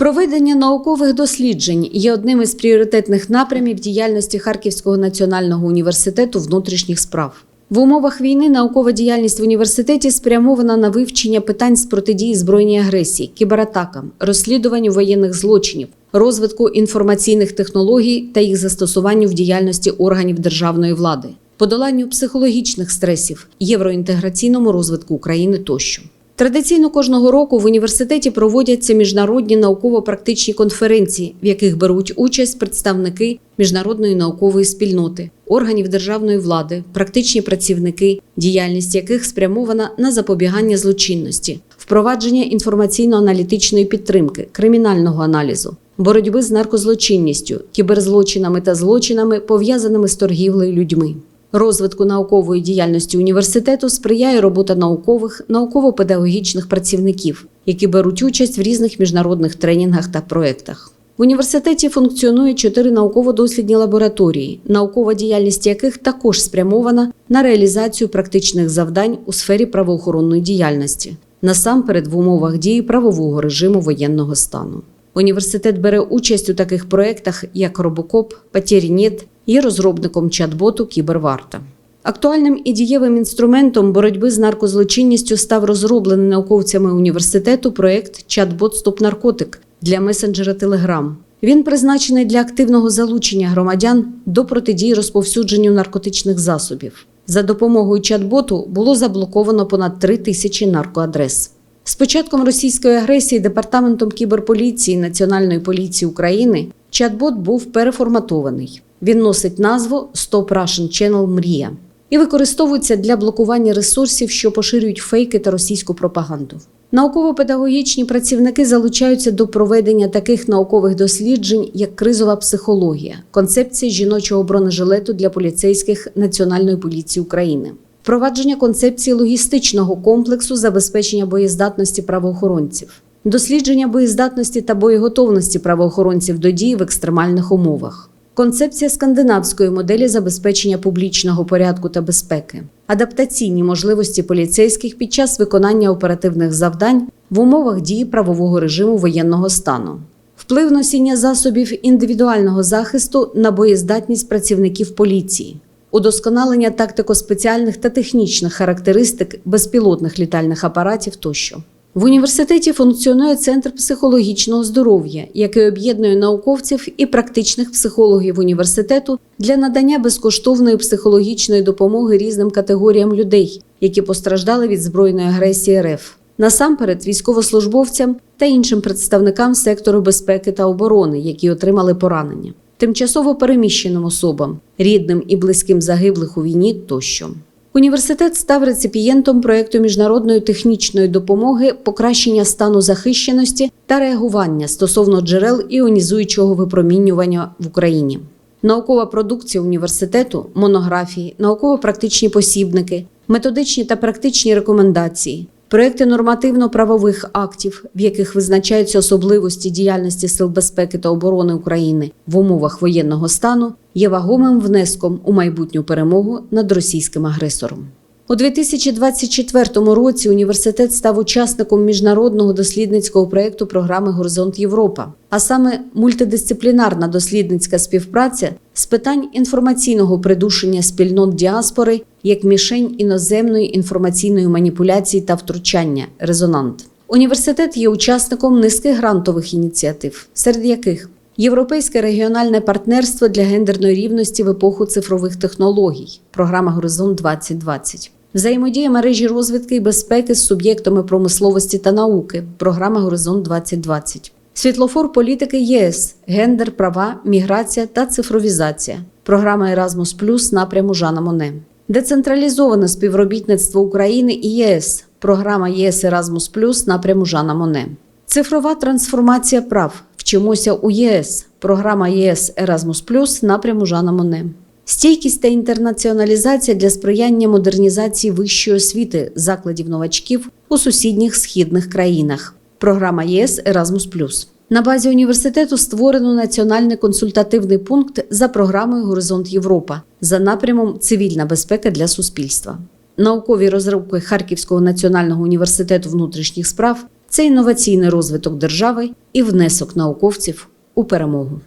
Проведення наукових досліджень є одним із пріоритетних напрямів діяльності Харківського національного університету внутрішніх справ. В умовах війни наукова діяльність в університеті спрямована на вивчення питань з протидії збройній агресії, кібератакам, розслідуванню воєнних злочинів, розвитку інформаційних технологій та їх застосуванню в діяльності органів державної влади, подоланню психологічних стресів, євроінтеграційному розвитку України тощо. Традиційно кожного року в університеті проводяться міжнародні науково-практичні конференції, в яких беруть участь представники міжнародної наукової спільноти, органів державної влади, практичні працівники, діяльність яких спрямована на запобігання злочинності, впровадження інформаційно-аналітичної підтримки, кримінального аналізу, боротьби з наркозлочинністю, кіберзлочинами та злочинами, пов'язаними з торгівлею людьми. Розвитку наукової діяльності університету сприяє робота наукових, науково-педагогічних працівників, які беруть участь в різних міжнародних тренінгах та проєктах. В університеті функціонує чотири науково-дослідні лабораторії, наукова діяльність яких також спрямована на реалізацію практичних завдань у сфері правоохоронної діяльності, насамперед в умовах дії правового режиму воєнного стану. Університет бере участь у таких проєктах, як Робокоп, Патєрінєт, є розробником чат-боту Кіберварта. Актуальним і дієвим інструментом боротьби з наркозлочинністю став розроблений науковцями університету проєкт Чат-бот Стоп наркотик для месенджера Telegram. Він призначений для активного залучення громадян до протидії розповсюдженню наркотичних засобів. За допомогою чат-боту було заблоковано понад 3 тисячі наркоадрес. З початком російської агресії департаментом кіберполіції Національної поліції України чат-бот був переформатований. Він носить назву Stop Russian Channel Мрія і використовується для блокування ресурсів, що поширюють фейки та російську пропаганду. Науково-педагогічні працівники залучаються до проведення таких наукових досліджень, як кризова психологія, концепція жіночого бронежилету для поліцейських Національної поліції України, впровадження концепції логістичного комплексу забезпечення боєздатності правоохоронців, дослідження боєздатності та боєготовності правоохоронців до дії в екстремальних умовах. Концепція скандинавської моделі забезпечення публічного порядку та безпеки, адаптаційні можливості поліцейських під час виконання оперативних завдань в умовах дії правового режиму воєнного стану, вплив носіння засобів індивідуального захисту на боєздатність працівників поліції, удосконалення тактико-спеціальних та технічних характеристик безпілотних літальних апаратів тощо. В університеті функціонує центр психологічного здоров'я, який об'єднує науковців і практичних психологів університету для надання безкоштовної психологічної допомоги різним категоріям людей, які постраждали від збройної агресії РФ. Насамперед, військовослужбовцям та іншим представникам сектору безпеки та оборони, які отримали поранення, тимчасово переміщеним особам, рідним і близьким загиблих у війні тощо. Університет став реципієнтом проєкту міжнародної технічної допомоги покращення стану захищеності та реагування стосовно джерел іонізуючого випромінювання в Україні. Наукова продукція університету, монографії, науково-практичні посібники, методичні та практичні рекомендації, проекти нормативно-правових актів, в яких визначаються особливості діяльності Сил безпеки та оборони України в умовах воєнного стану, є вагомим внеском у майбутню перемогу над російським агресором. У 2024 році університет став учасником міжнародного дослідницького проєкту програми Горизонт Європа, а саме мультидисциплінарна дослідницька співпраця з питань інформаційного придушення спільнот діаспори як мішень іноземної інформаційної маніпуляції та втручання резонант. Університет є учасником низки грантових ініціатив, серед яких Європейське регіональне партнерство для гендерної рівності в епоху цифрових технологій, програма Горизонт 2020. Взаємодія мережі розвитки і безпеки з суб'єктами промисловості та науки, програма Горизонт 2020. Світлофор політики ЄС, гендер, права, міграція та цифровізація, програма Еразмус Плюс напряму Жана Моне. Децентралізоване співробітництво України і ЄС, програма ЄС Еразмус Плюс напряму Жана Моне. Цифрова трансформація прав. Вчимося у ЄС, програма ЄС Еразмус Плюс напряму Жана Моне. Стійкість та інтернаціоналізація для сприяння модернізації вищої освіти закладів новачків у сусідніх східних країнах. Програма ЄС Еразмус Плюс. На базі університету створено національний консультативний пункт за програмою Горизонт Європа за напрямом Цивільна безпека для суспільства. Наукові розробки Харківського національного університету внутрішніх справ це інноваційний розвиток держави і внесок науковців у перемогу.